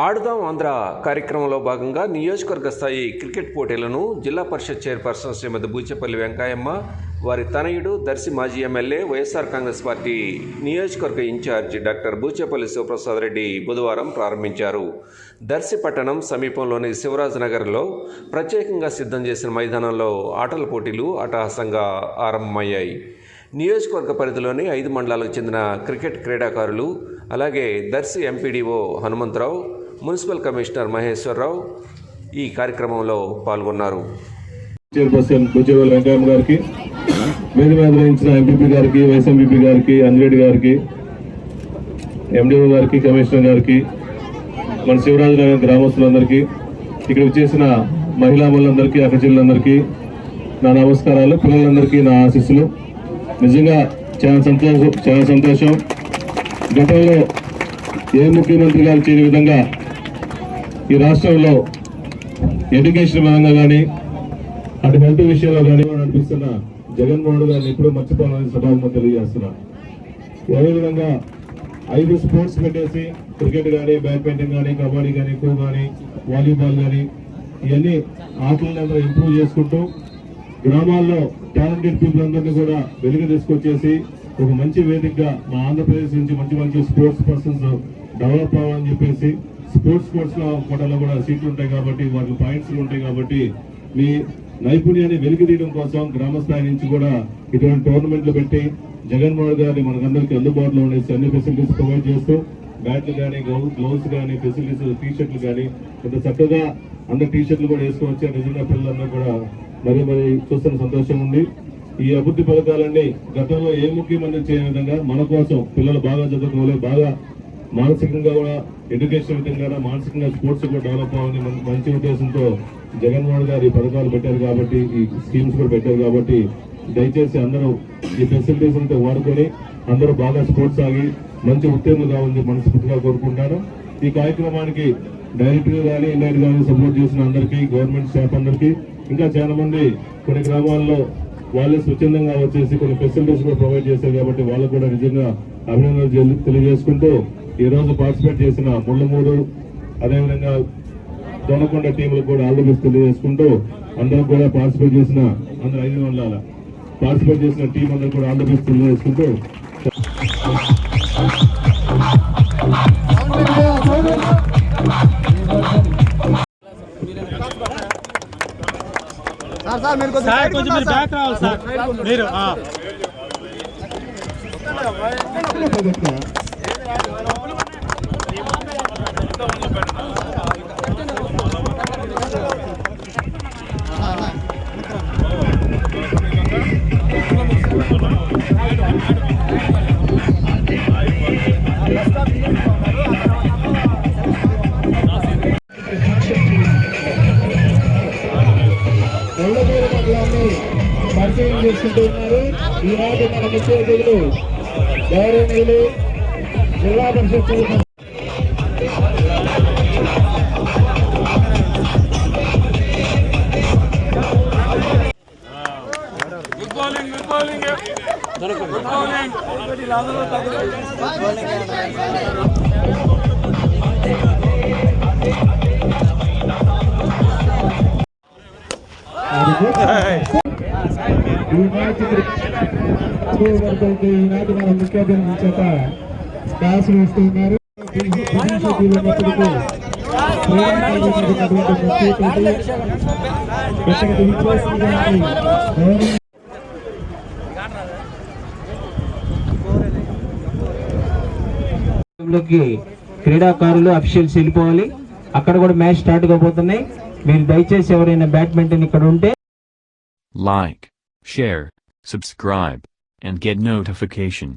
ఆడుదాం ఆంధ్ర కార్యక్రమంలో భాగంగా నియోజకవర్గ స్థాయి క్రికెట్ పోటీలను జిల్లా పరిషత్ చైర్పర్సన్ శ్రీమతి బూచెపల్లి వెంకాయమ్మ వారి తనయుడు దర్శి మాజీ ఎమ్మెల్యే వైఎస్ఆర్ కాంగ్రెస్ పార్టీ నియోజకవర్గ in charge doctor Buchepalli Sivaprasad Reddy బుధవారం ప్రారంభించారు. దర్శి పట్టణం సమీపంలోని శివరాజ్ నగర్లో ప్రత్యేకంగా సిద్ధం చేసిన మైదానంలో ఆటల పోటీలు అట్టహాసంగా ఆరంభమయ్యాయి. నియోజకవర్గ పరిధిలోని ఐదు మండలాలకు చెందిన క్రికెట్ క్రీడాకారులు అలాగే Darsi MPDO Hanumantharao municipal commissioner Maheswararao ఈ కార్యక్రమంలో పాల్గొన్నారు. చైర్పర్సన్ వెంకయ్య గారికి వేదిక ఎంపీపీ గారికి వైస్ ఎంపీపీ గారికి అంగిరెడ్డి గారికి ఎండిఓ గారికి కమిషనర్ గారికి మన శివరాజు నగర్ గ్రామస్తులందరికీ ఇక్కడ చేసిన మహిళా మనులందరికీ అక్కచెల్లందరికీ నా నమస్కారాలు పిల్లలందరికీ నా ఆశీస్సులు. నిజంగా చాలా సంతోషం చాలా సంతోషం. గతంలో ఏ ముఖ్యమంత్రి గారు చేయని విధంగా ఈ రాష్ట్రంలో ఎడ్యుకేషన్ పరంగా కానీ అటు హెల్త్ విషయంలో కానీ నడిపిస్తున్న జగన్మోహన్ గారిని ఎప్పుడూ మర్చిపోవాలని సభాముఖం తెలియజేస్తున్నా. అదేవిధంగా ఐదు స్పోర్ట్స్ పెట్టేసి క్రికెట్ కానీ బ్యాడ్మింటన్ కానీ కబడ్డీ కానీ ఖో కానీ వాలీబాల్ కానీ ఇవన్నీ ఆటలను అందరూ ఇంప్రూవ్ చేసుకుంటూ గ్రామాల్లో టాలెంటెడ్ పీపుల్ అందరినీ కూడా వెలుగు తీసుకొచ్చేసి ఒక మంచి వేదికగా మా ఆంధ్రప్రదేశ్ నుంచి మంచి మంచి స్పోర్ట్స్ పర్సన్స్ డెవలప్ అవ్వాలని చెప్పేసి స్పోర్ట్స్ కోర్స్లో కూడా సీట్లు ఉంటాయి కాబట్టి వాటికి పాయింట్స్ ఉంటాయి కాబట్టి మీ నైపుణ్యాన్ని వెలికి తీయడం కోసం గ్రామ స్థాయి నుంచి కూడా ఇటువంటి టోర్నమెంట్లు పెట్టి జగన్మోహన్ గారిని మనకందరికీ అందుబాటులో ఉండేసి అన్ని ఫెసిలిటీస్ ప్రొవైడ్ చేస్తూ బ్యాట్లు కానీ గ్లౌస్ కానీ ఫెసిలిటీస్ టీ షర్ట్లు కానీ ఇంత చక్కగా అందరు టీ షర్ట్లు కూడా వేసుకోవచ్చు. నిజంగా పిల్లలందరూ కూడా మరీ మరి చూస్తున్న సంతోషం ఉంది. ఈ అభివృద్ధి పథకాలన్నీ గతంలో ఏ ముఖ్యమంత్రి చేయని విధంగా మన కోసం పిల్లలు బాగా చదువుకోవాలి బాగా మానసికంగా కూడా ఎడ్యుకేషన్ విధంగా మానసికంగా స్పోర్ట్స్ కూడా డెవలప్ అవ్వాలని మంచి ఉద్దేశంతో జగన్మోహన్ గారు ఈ పథకాలు పెట్టారు కాబట్టి ఈ స్కీమ్స్ కూడా పెట్టారు కాబట్టి దయచేసి అందరూ ఈ ఫెసిలిటీస్ అంతా వాడుకొని అందరూ బాగా స్పోర్ట్స్ ఆగి మంచి ఉత్తీర్ణులు కావాలని మనస్ఫూర్తిగా కోరుకుంటాను ఈ కార్యక్రమానికి డైరెక్ట్గా కానీ ఇన్లైట్ కానీ సపోర్ట్ చేసిన అందరికీ గవర్నమెంట్ స్టాఫ్ అందరికీ ఇంకా చాలా మంది కొన్ని గ్రామాల్లో వాళ్ళే స్వచ్ఛందంగా వచ్చేసి కొన్ని ఫెసిలిటీస్ కూడా ప్రొవైడ్ చేశారు కాబట్టి వాళ్ళకు కూడా నిజంగా అభినందనలు తెలియజేసుకుంటూ ఈ రోజు పార్టిసిపేట్ చేసిన ముళ్ళమూరు అదేవిధంగా దొనకొండ టీంలకు కూడా ఆల్ ది బెస్ట్ తెలియజేసుకుంటూ అందరూ కూడా పార్టిసిపేట్ చేసిన అందరూ ఐదు వందల పార్టిసిపేట్ చేసిన టీం అందరూ కూడా ఆల్ ది బెస్ట్ తెలియజేసుకుంటూ సార్ కొంచెం మీరు బ్యాక్ రావాలి సార్. మీరు పరిచయం చేసుకుంటూ ఉన్నారు. ఈనాటి మన ముఖ్య అతిథులు. గౌరవనీయులు జిల్లా పరిషత్ చైర్మన్ ఈనాటి వర్గాలకి ఈనాటి మన వేస్తున్నారు లోకి క్రీడాకారులు అఫీషియల్స్ వెళ్ళిపోవాలి. అక్కడ కూడా మ్యాచ్ స్టార్ట్ కాబోతున్నాయి. మీరు దయచేసి ఎవరైనా బ్యాడ్మింటన్ ఇక్కడ ఉంటే Like, share, subscribe, and get notification.